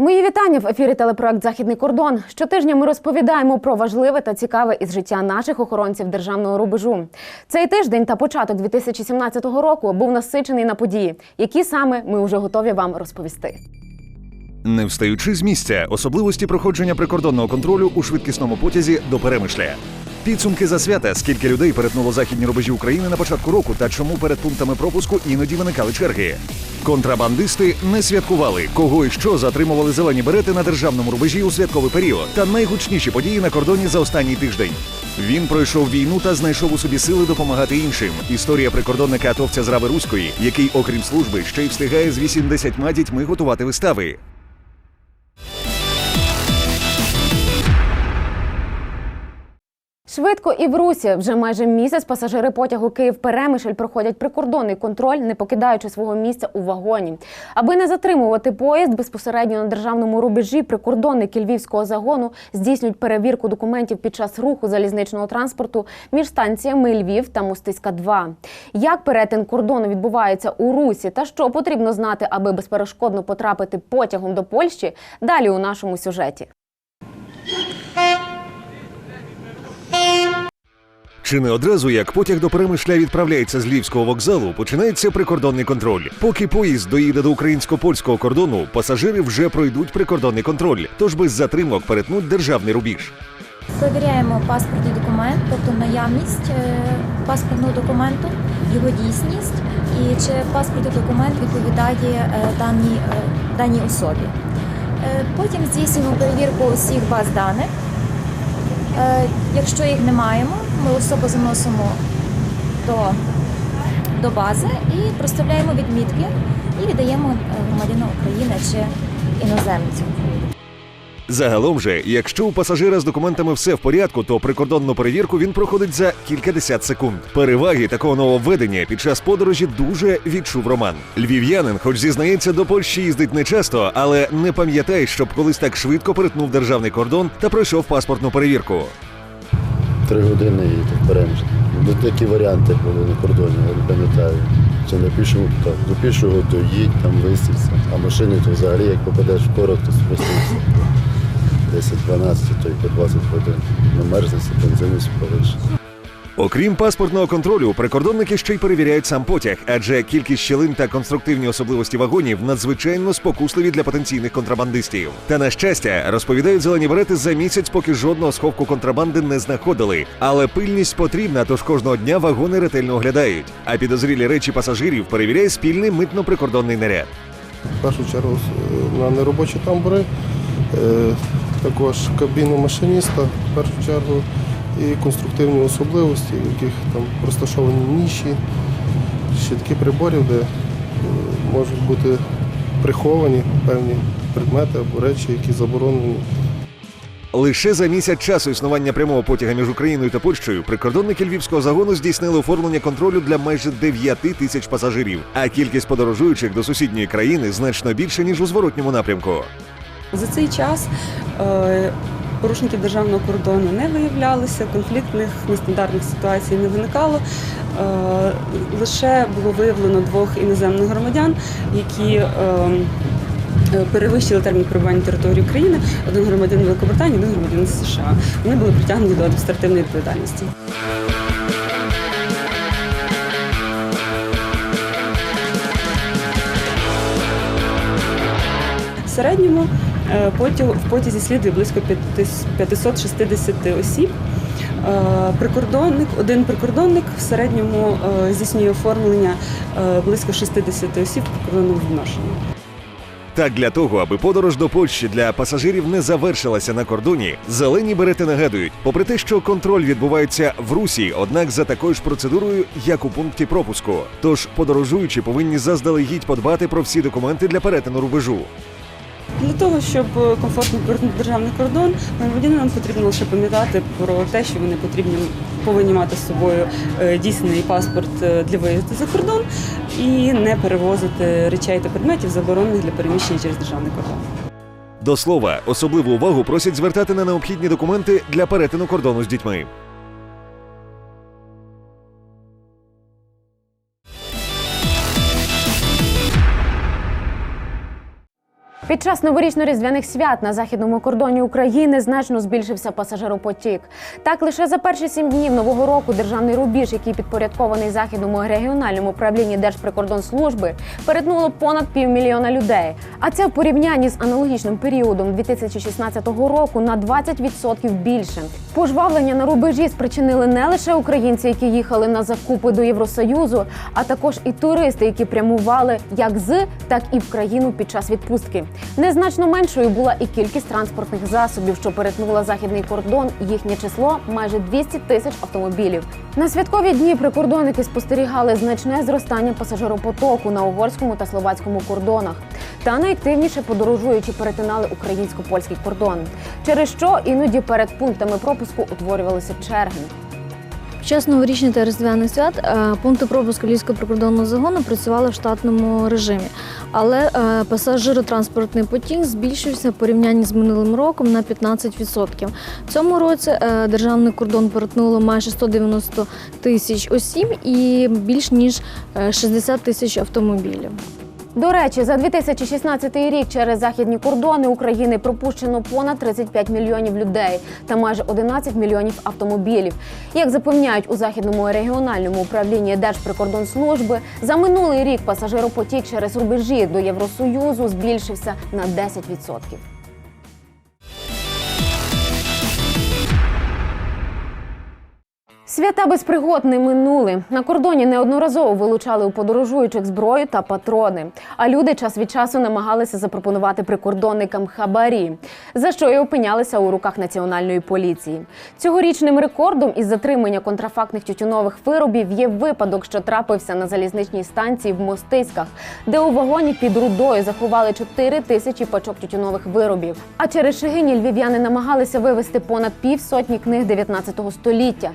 Мої вітання в ефірі телепроект Західний кордон. Щотижня ми розповідаємо про важливе та цікаве із життя наших охоронців державного рубежу. Цей тиждень та початок 2017 року був насичений на події, які саме ми вже готові вам розповісти. Не встаючи з місця, особливості проходження прикордонного контролю у швидкісному потязі до перемишля. Підсумки за свята, скільки людей перетнуло західні рубежі України на початку року та чому перед пунктами пропуску іноді виникали черги. Контрабандисти не святкували, кого і що затримували зелені берети на державному рубежі у святковий період та найгучніші події на кордоні за останній тиждень. Він пройшов війну та знайшов у собі сили допомагати іншим. Історія прикордонника атовця з Рави Руської, який, окрім служби, ще й встигає з 80 дітьми готувати вистави. Швидко і в Русі вже майже місяць пасажири потягу Київ Перемишль проходять прикордонний контроль, не покидаючи свого місця у вагоні. Аби не затримувати поїзд безпосередньо на державному рубежі, прикордонники львівського загону здійснюють перевірку документів під час руху залізничного транспорту між станціями Львів та Мостиська 2 Як перетин кордону відбувається у Русі та що потрібно знати, аби безперешкодно потрапити потягом до Польщі? Далі у нашому сюжеті. Чи не одразу, як потяг до перемишля відправляється з львівського вокзалу, починається прикордонний контроль. Поки поїзд доїде до українсько-польського кордону, пасажири вже пройдуть прикордонний контроль, тож без затримок перетнуть державний рубіж. Перевіряємо паспортний документ, тобто наявність е, паспортного документу, його дійсність і чи паспортний документ відповідає е, даній, е, даній особі. Потім здійснюємо перевірку усіх баз даних. Якщо їх не маємо, ми особу заносимо до, до бази і проставляємо відмітки і віддаємо е, громадянину України чи іноземцю. Загалом же, якщо у пасажира з документами все в порядку, то прикордонну перевірку він проходить за кількадесят секунд. Переваги такого нововведення під час подорожі дуже відчув Роман. Львів'янин, хоч зізнається, до Польщі їздить нечасто, але не пам'ятає, щоб колись так швидко перетнув державний кордон та пройшов паспортну перевірку. Три години і тут перемішки. Ну, такі варіанти були на кордоні, я не пам'ятаю. Чи на пішому, так, до пішого, то їдь, там висівся. А машини то взагалі, як попадеш в корок, то спустився. 10-12, то й по 20 годин. Намерзнеться, бензину спалиш. Окрім паспортного контролю, прикордонники ще й перевіряють сам потяг, адже кількість щілин та конструктивні особливості вагонів надзвичайно спокусливі для потенційних контрабандистів. Та на щастя, розповідають зелені берети за місяць, поки жодного сховку контрабанди не знаходили. Але пильність потрібна, тож кожного дня вагони ретельно оглядають. А підозрілі речі пасажирів перевіряє спільний митно-прикордонний наряд. В першу чергу е, на неробочі тамбури, е, також кабіну машиніста, в першу чергу, і конструктивні особливості, в яких там розташовані ніші, щитки приборів, де е, можуть бути приховані певні предмети або речі, які заборонені. Лише за місяць часу існування прямого потяга між Україною та Польщею прикордонники львівського загону здійснили оформлення контролю для майже 9 тисяч пасажирів, а кількість подорожуючих до сусідньої країни значно більше ніж у зворотньому напрямку. За цей час е, порушників державного кордону не виявлялося, конфліктних нестандартних ситуацій не виникало. Е, Лише було виявлено двох іноземних громадян, які е, перевищили термін перебування території України. Один громадянин Великобританії, один громадянин США. Вони були притягнені до адміністративної відповідальності. В середньому в потязі слідує близько 560 осіб. Е, Прикордонник, один прикордонник в середньому е, здійснює оформлення е, близько 60 осіб в прикордонному відношенні. Так, для того, аби подорож до Польщі для пасажирів не завершилася на кордоні, зелені берети нагадують, попри те, що контроль відбувається в Русі, однак за такою ж процедурою, як у пункті пропуску. Тож подорожуючі повинні заздалегідь подбати про всі документи для перетину рубежу. Для того, щоб е, комфортно перетнути державний кордон, громадянам потрібно лише пам'ятати про те, що вони потрібні повинні мати з собою е, дійсний паспорт е, для виїзду за кордон і не перевозити речей та предметів, заборонених для переміщення через державний кордон. До слова, особливу увагу просять звертати на необхідні документи для перетину кордону з дітьми. Під час новорічно-різдвяних свят на західному кордоні України значно збільшився пасажиропотік. Так, лише за перші сім днів нового року державний рубіж, який підпорядкований західному регіональному управлінні Держприкордонслужби, перетнуло понад півмільйона людей. А це в порівнянні з аналогічним періодом 2016 року на 20% більше. Пожвавлення на рубежі спричинили не лише українці, які їхали на закупи до Євросоюзу, а також і туристи, які прямували як з, так і в країну під час відпустки. Незначно меншою була і кількість транспортних засобів, що перетнула західний кордон. Їхнє число майже 200 тисяч автомобілів. На святкові дні прикордонники спостерігали значне зростання пасажиропотоку на угорському та словацькому кордонах. Та найактивніше подорожуючи перетинали українсько-польський кордон, через що іноді перед пунктами пропуску утворювалися черги. Під час новорічних та різдвяних свят е, пункти пропуску Львівського прикордонного загону працювали в штатному режимі, але е, пасажиротранспортний потік збільшився в порівнянні з минулим роком на 15%. В цьому році е, державний кордон перетнуло майже 190 тисяч осіб і більш ніж е, 60 тисяч автомобілів. До речі, за 2016 рік через західні кордони України пропущено понад 35 мільйонів людей та майже 11 мільйонів автомобілів. Як запевняють у західному регіональному управлінні Держприкордонслужби, за минулий рік пасажиропотік через рубежі до Євросоюзу збільшився на 10%. Свята без пригод не минули. На кордоні неодноразово вилучали у подорожуючих зброю та патрони. А люди час від часу намагалися запропонувати прикордонникам хабарі, за що і опинялися у руках національної поліції. Цьогорічним рекордом із затримання контрафактних тютюнових виробів є випадок, що трапився на залізничній станції в Мостиськах, де у вагоні під рудою заховали 4 тисячі пачок тютюнових виробів. А через Шигині львів'яни намагалися вивезти понад півсотні книг 19 століття.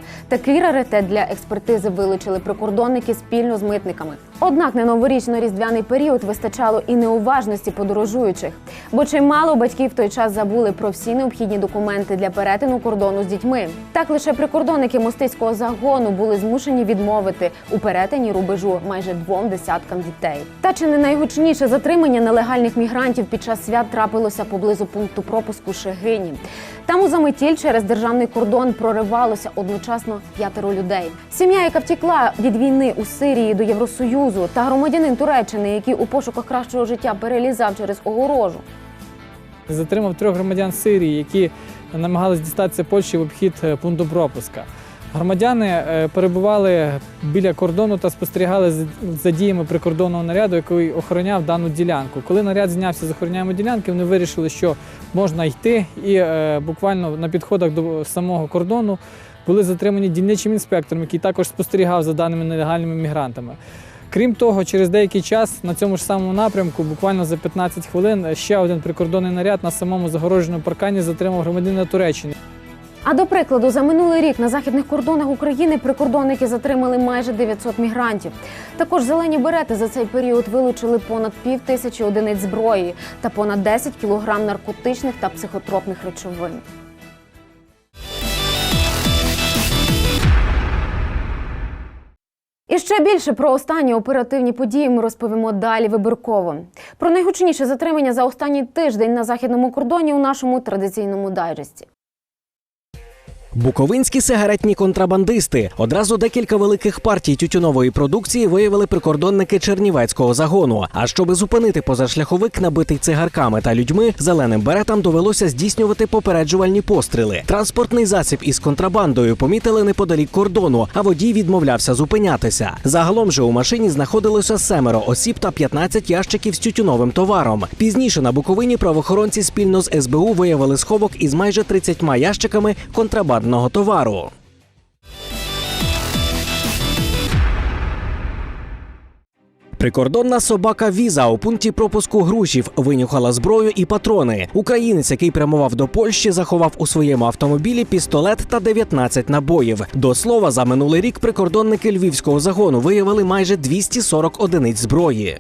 Раритет для експертизи вилучили прикордонники спільно з митниками. Однак на новорічно-різдвяний період вистачало і неуважності подорожуючих, бо чимало батьків в той час забули про всі необхідні документи для перетину кордону з дітьми. Так лише прикордонники мостицького загону були змушені відмовити у перетині рубежу майже двом десяткам дітей. Та чи не найгучніше затримання нелегальних мігрантів під час свят трапилося поблизу пункту пропуску Шегині. Там у заметіль через державний кордон проривалося одночасно п'ятеро людей. Сім'я, яка втікла від війни у Сирії до Євросоюзу, та громадянин Туреччини, який у пошуках кращого життя перелізав через огорожу. Затримав трьох громадян Сирії, які намагались дістатися Польщі в обхід е, пункту пропуска. Громадяни е, перебували біля кордону та спостерігали за- за діями прикордонного наряду, який охороняв дану ділянку. Коли наряд знявся з охороняємої ділянки, вони вирішили, що можна йти, і е, буквально на підходах до самого кордону були затримані дільничим інспектором, який також спостерігав за даними нелегальними мігрантами. Крім того, через деякий час на цьому ж самому напрямку, буквально за 15 хвилин, ще один прикордонний наряд на самому загороженому паркані затримав громадянина Туреччини. А до прикладу, за минулий рік на західних кордонах України прикордонники затримали майже 900 мігрантів. Також зелені берети за цей період вилучили понад пів тисячі одиниць зброї та понад 10 кілограм наркотичних та психотропних речовин. І ще більше про останні оперативні події ми розповімо далі вибірково. Про найгучніше затримання за останній тиждень на західному кордоні у нашому традиційному дайджесті. Буковинські сигаретні контрабандисти. Одразу декілька великих партій тютюнової продукції виявили прикордонники Чернівецького загону. А щоби зупинити позашляховик, набитий цигарками та людьми, зеленим беретам довелося здійснювати попереджувальні постріли. Транспортний засіб із контрабандою помітили неподалік кордону, а водій відмовлявся зупинятися. Загалом же у машині знаходилося семеро осіб та 15 ящиків з тютюновим товаром. Пізніше на Буковині правоохоронці спільно з СБУ виявили сховок із майже 30 ящиками контрабандного товару. Прикордонна собака Віза у пункті пропуску Грушів винюхала зброю і патрони. Українець, який прямував до Польщі, заховав у своєму автомобілі пістолет та 19 набоїв. До слова, за минулий рік прикордонники львівського загону виявили майже 240 одиниць зброї.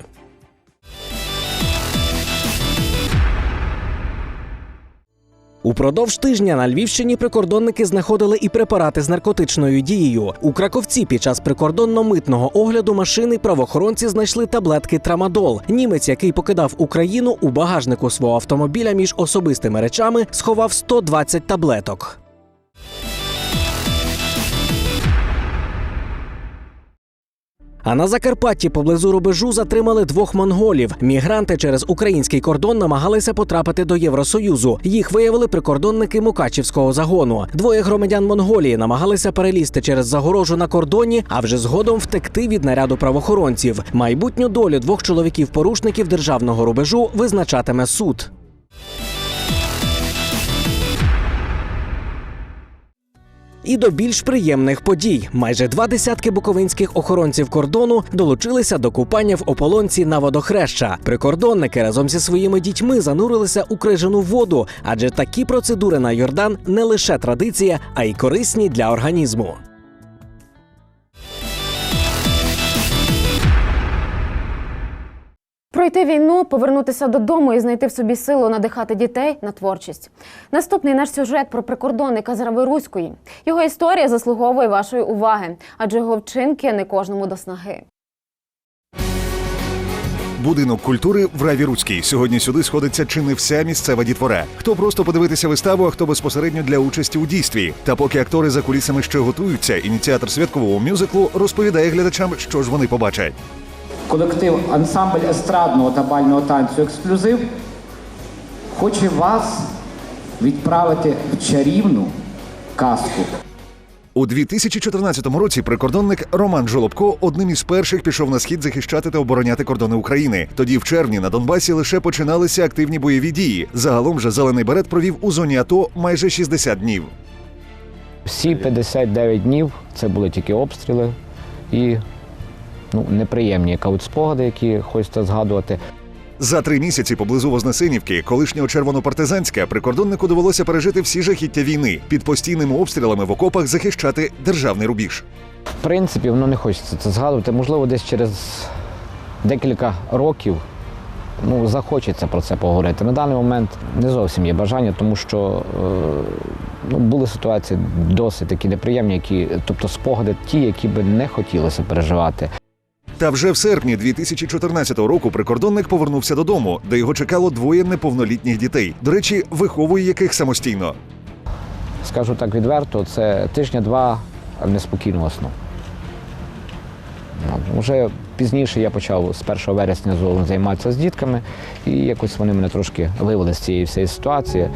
Упродовж тижня на Львівщині прикордонники знаходили і препарати з наркотичною дією. У Краковці під час прикордонно-митного огляду машини правоохоронці знайшли таблетки Трамадол. Німець, який покидав Україну, у багажнику свого автомобіля між особистими речами сховав 120 таблеток. А на Закарпатті поблизу рубежу затримали двох монголів. Мігранти через український кордон намагалися потрапити до Євросоюзу. Їх виявили прикордонники Мукачівського загону. Двоє громадян Монголії намагалися перелізти через загорожу на кордоні, а вже згодом втекти від наряду правоохоронців. Майбутню долю двох чоловіків-порушників державного рубежу визначатиме суд. І до більш приємних подій. Майже два десятки буковинських охоронців кордону долучилися до купання в ополонці на водохреща. Прикордонники разом зі своїми дітьми занурилися у крижану воду, адже такі процедури на Йордан не лише традиція, а й корисні для організму. Пройти війну, повернутися додому і знайти в собі силу надихати дітей на творчість. Наступний наш сюжет про прикордонника з Рави-Руської. Його історія заслуговує вашої уваги, адже його вчинки не кожному до снаги. Будинок культури в Раві Руцькій. Сьогодні сюди сходиться чи не вся місцева дітвора. Хто просто подивитися виставу, а хто безпосередньо для участі у дійстві. Та поки актори за кулісами ще готуються, ініціатор святкового мюзиклу розповідає глядачам, що ж вони побачать. Колектив ансамбль естрадного та бального танцю Ексклюзив хоче вас відправити в чарівну казку. У 2014 році прикордонник Роман Жолобко одним із перших пішов на схід захищати та обороняти кордони України. Тоді в червні на Донбасі лише починалися активні бойові дії. Загалом же зелений берет провів у зоні АТО майже 60 днів. Всі 59 днів це були тільки обстріли і ну, неприємні каут спогади, які хочеться згадувати. За три місяці поблизу Вознесенівки, колишнього червонопартизанська, прикордоннику довелося пережити всі жахіття війни під постійними обстрілами в окопах захищати державний рубіж. В принципі, воно не хочеться це згадувати. Можливо, десь через декілька років ну, захочеться про це поговорити. На даний момент не зовсім є бажання, тому що е, ну, були ситуації досить такі неприємні, які, тобто спогади ті, які би не хотілося переживати. Та вже в серпні 2014 року прикордонник повернувся додому, де його чекало двоє неповнолітніх дітей. До речі, виховує яких самостійно. Скажу так відверто, це тижня-два неспокійного сну. Ну, Вже пізніше я почав з 1 вересня займатися з дітками, і якось вони мене трошки вивели з цієї всієї ситуації.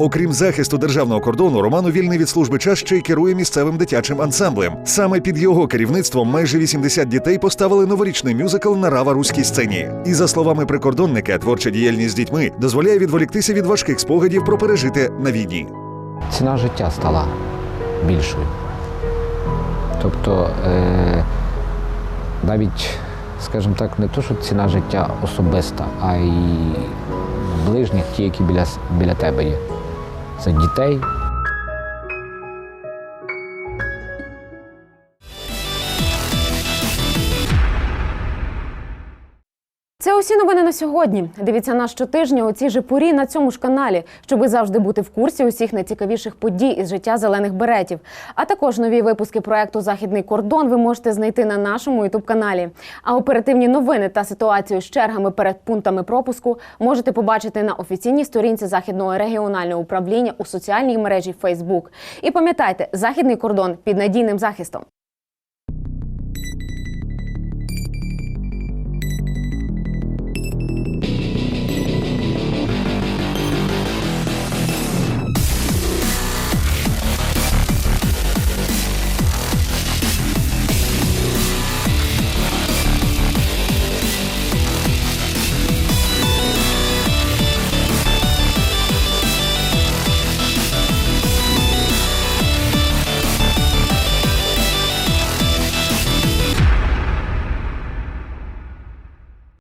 Окрім захисту державного кордону, Роман у вільний від служби час ще й керує місцевим дитячим ансамблем. Саме під його керівництвом майже 80 дітей поставили новорічний мюзикл на рава руській сцені. І за словами прикордонника, творча діяльність з дітьми дозволяє відволіктися від важких спогадів про пережите на війні. Ціна життя стала більшою. Тобто е- навіть, скажімо так, не то, що ціна життя особиста, а й ближніх, ті, які біля, біля тебе є. Це дітей, усі новини на сьогодні. Дивіться нас щотижня у цій же порі на цьому ж каналі, щоби завжди бути в курсі усіх найцікавіших подій із життя зелених беретів. А також нові випуски проекту Західний кордон ви можете знайти на нашому ютуб каналі. А оперативні новини та ситуацію з чергами перед пунктами пропуску можете побачити на офіційній сторінці західного регіонального управління у соціальній мережі Facebook. І пам'ятайте, західний кордон під надійним захистом.